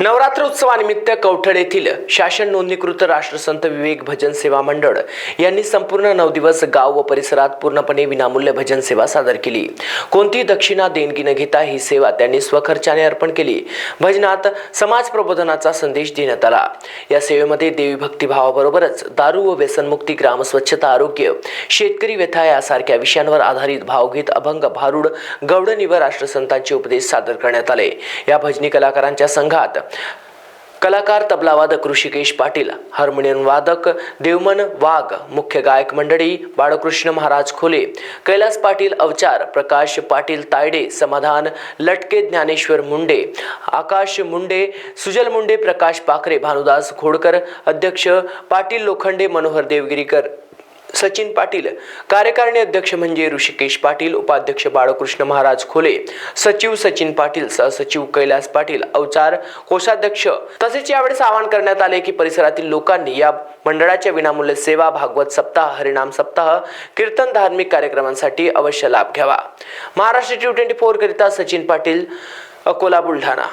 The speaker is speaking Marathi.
नवरात्र उत्सवानिमित्त कवठड येथील शासन नोंदणीकृत राष्ट्रसंत विवेक भजन सेवा मंडळ यांनी संपूर्ण नऊ दिवस गाव व परिसरात पूर्णपणे विनामूल्य भजन सेवा सादर केली. कोणतीही दक्षिणा देणगी न घेता ही सेवा त्यांनी स्वखर्चाने अर्पण केली. भजनात समाज प्रबोधनाचा संदेश देण्यात आला. या सेवेमध्ये देवी भक्तिभावाबरोबरच दारू व व्यसनमुक्ती ग्रामस्वच्छता आरोग्य शेतकरी व्यथा यासारख्या विषयांवर आधारित भावगीत अभंग भारुड गवडणी व राष्ट्रसंतांचे उपदेश सादर करण्यात आले. या भजनी कलाकारांच्या संघात कलाकार तबलावादक ऋषिकेश पाटील हार्मोनियम वादक देवमन वाघ मुख्य गायक मंडळी बाळकृष्ण महाराज खोले कैलास पाटील अवचार प्रकाश पाटील तायडे समाधान लटके ज्ञानेश्वर मुंडे आकाश मुंडे सुजल मुंडे प्रकाश पाखरे भानुदास खोडकर अध्यक्ष पाटील लोखंडे मनोहर देवगिरीकर. सचिन पाटील. कार्यकारिणी अध्यक्ष म्हणजे ऋषिकेश पाटील उपाध्यक्ष बाळकृष्ण महाराज खोले सचिव सचिन पाटील सहसचिव कैलास पाटील अवचार कोषाध्यक्ष. तसेच यावेळेस आवाहन करण्यात आले की परिसरातील लोकांनी या मंडळाच्या विनामूल्य सेवा भागवत सप्ताह हरिणाम सप्ताह कीर्तन धार्मिक कार्यक्रमांसाठी अवश्य लाभ घ्यावा. महाराष्ट्र टी ट्वेंटी फोर करिता सचिन पाटील अकोला बुलढाणा.